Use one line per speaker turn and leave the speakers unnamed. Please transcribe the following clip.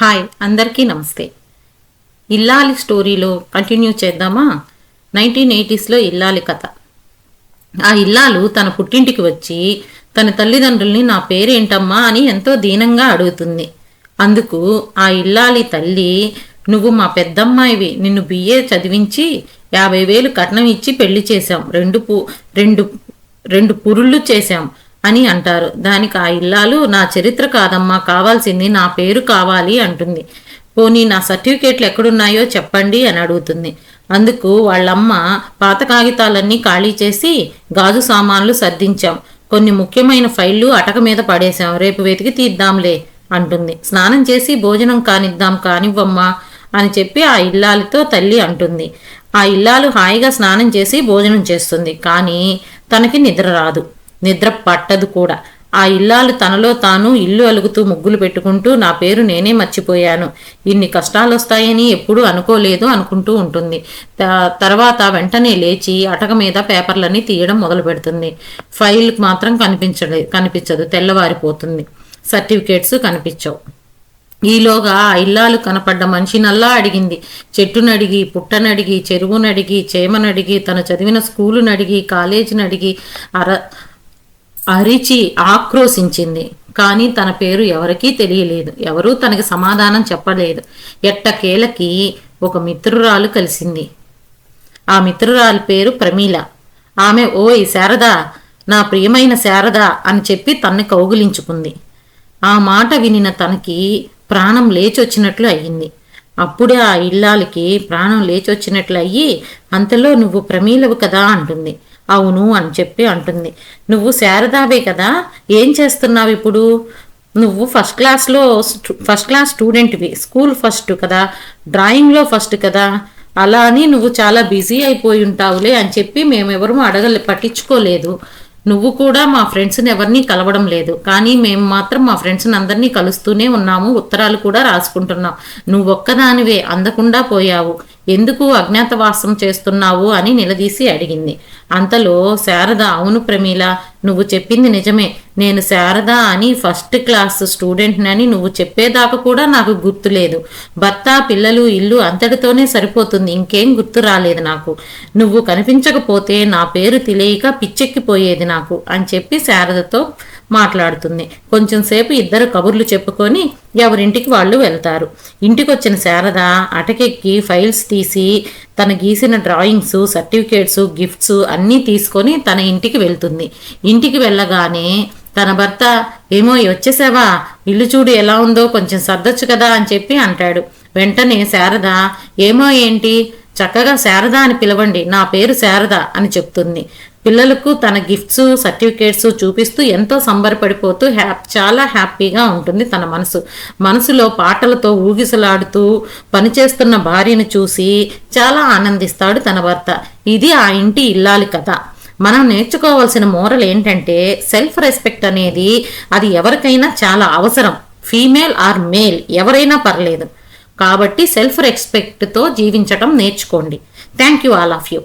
Hi అందరికీ నమస్తే. ఇల్లాలి స్టోరీలో కంటిన్యూ చేద్దామా? నైన్టీన్ ఎయిటీస్లో ఇల్లాలి కథ. ఆ ఇల్లాలు తన పుట్టింటికి వచ్చి తన తల్లిదండ్రుల్ని నా పేరేంటమ్మా? అని ఎంతో దీనంగా అడుగుతుంది. అందుకు ఆ ఇల్లాలి తల్లి నువ్వు మా పెద్దమ్మాయివి నిన్ను బిఏ చదివించి యాభై వేలు కట్నం ఇచ్చి పెళ్ళి చేశాం. రెండు పు రెండు రెండు పురుళ్ళు చేశాం. అని అంటారు. దానికి ఆ ఇల్లాలు నా చరిత్ర కాదమ్మా కావాల్సింది నా పేరు కావాలి అంటుంది. పోనీ నా సర్టిఫికేట్లు ఎక్కడున్నాయో చెప్పండి అని అడుగుతుంది. అందుకు వాళ్ళమ్మ పాత కాగితాలన్నీ ఖాళీ చేసి గాజు సామాన్లు సర్దించాం. కొన్ని ముఖ్యమైన ఫైళ్ళు అటక మీద పడేశాం. రేపు వెతికి తీద్దాంలే అంటుంది. స్నానం చేసి భోజనం కానిద్దాం కానివ్వమ్మా అని చెప్పి ఆ ఇల్లాలతో తల్లి అంటుంది. ఆ ఇల్లాలు హాయిగా స్నానం చేసి భోజనం చేస్తుంది. కానీ తనకి నిద్ర రాదు. నిద్ర పట్టదు కూడా. ఆ ఇల్లాలు తనలో తాను ఇల్లు అలుగుతూ ముగ్గులు పెట్టుకుంటూ నా పేరు నేనే మర్చిపోయాను. ఇన్ని కష్టాలు వస్తాయని ఎప్పుడూ అనుకోలేదు అనుకుంటూ ఉంటుంది. తర్వాత వెంటనే లేచి అటక మీద పేపర్లన్నీ తీయడం మొదలు పెడుతుంది ఫైల్ మాత్రం కనిపించలే కనిపించదు తెల్లవారిపోతుంది. సర్టిఫికేట్స్ కనిపించవు. ఈలోగా ఆ ఇల్లాలు కనపడ్డ మనిషినల్లా అడిగింది. చెట్టునడిగి పుట్టనడిగి చెరువునడిగి చేమనడిగి తను చదివిన స్కూలునడిగి కాలేజీనడిగి అర అరిచి ఆక్రోశించింది. కానీ తన పేరు ఎవరికీ తెలియలేదు. ఎవరూ తనకి సమాధానం చెప్పలేదు. ఎట్టకేలకి ఒక మిత్రురాలు కలిసింది. ఆ మిత్రురాలి పేరు ప్రమీల. ఆమె ఓయ్ శారద! నా ప్రియమైన శారద! అని చెప్పి తన్ని కౌగిలించుకుంది. ఆ మాట వినిన తనకి ప్రాణం లేచొచ్చినట్లు అయ్యింది. అప్పుడే ఆ ఇల్లాలకి ప్రాణం లేచొచ్చినట్లు అయ్యి అంతలో నువ్వు ప్రమీలవు కదా అంటుంది. అవును అని చెప్పి అంటుంది. నువ్వు శారదావే కదా? ఏం చేస్తున్నావు ఇప్పుడు? నువ్వు ఫస్ట్ క్లాస్లో ఫస్ట్ క్లాస్ స్టూడెంట్వి స్కూల్ ఫస్ట్ కదా? డ్రాయింగ్లో ఫస్ట్ కదా? అలా అని నువ్వు చాలా బిజీ అయిపోయి ఉంటావులే అని చెప్పి మేమెవరూ అడగలే పట్టించుకోలేదు. నువ్వు కూడా మా ఫ్రెండ్స్ని ఎవరిని కలవడం లేదు. కానీ మేము మాత్రం మా ఫ్రెండ్స్ని అందరినీ కలుస్తూనే ఉన్నాము. ఉత్తరాలు కూడా రాసుకుంటున్నాం. నువ్వు ఒక్కదానివే అందకుండా పోయావు. ఎందుకు అజ్ఞాతవాసం చేస్తున్నావు అని నిలదీసి అడిగింది. అంతలో శారద అవును ప్రమీల నువ్వు చెప్పింది నిజమే. నేను శారద అని ఫస్ట్ క్లాస్ స్టూడెంట్నని నువ్వు చెప్పేదాకా కూడా నాకు గుర్తులేదు భర్త పిల్లలు ఇల్లు అంతటితోనే సరిపోతుంది. ఇంకేం గుర్తు రాలేదు నాకు. నువ్వు కనిపించకపోతే నా పేరు తెలియక పిచ్చెక్కిపోయేది నాకు అని చెప్పి శారదతో మాట్లాడుతుంది. కొంచెం సేపు ఇద్దరు కబుర్లు చెప్పుకొని ఎవరింటికి వాళ్ళు వెళ్తారు. ఇంటికి వచ్చిన శారద అటకెక్కి ఫైల్స్ తీసి తన గీసిన డ్రాయింగ్స్ సర్టిఫికేట్స్ గిఫ్ట్స్ అన్నీ తీసుకొని తన ఇంటికి వెళ్తుంది. ఇంటికి వెళ్ళగానే తన భర్త ఏమో వచ్చేసావా? ఇల్లు చూడు ఎలా ఉందో కొంచెం సర్దొచ్చు కదా అని చెప్పి అంటాడు. వెంటనే శారద ఏమో ఏంటి? చక్కగా శారద అని పిలవండి. నా పేరు శారద అని చెప్తుంది. పిల్లలకు తన గిఫ్ట్స్ సర్టిఫికేట్స్ చూపిస్తూ ఎంతో సంబరపడిపోతూ హ్యాప్ చాలా హ్యాపీగా ఉంటుంది తన మనసు. మనసులో పాటలతో ఊగిసలాడుతూ పనిచేస్తున్న భార్యను చూసి చాలా ఆనందిస్తాడు తన భర్త. ఇది ఆ ఇంటి ఇల్లాలి కథ. మనం నేర్చుకోవాల్సిన మోరల్ ఏంటంటే సెల్ఫ్ రెస్పెక్ట్ అనేది అది ఎవరికైనా చాలా అవసరం. ఫీమేల్ ఆర్ మేల్ ఎవరైనా పర్లేదు. కాబట్టి సెల్ఫ్ రెస్పెక్ట్తో జీవించటం నేర్చుకోండి. Thank you all of you.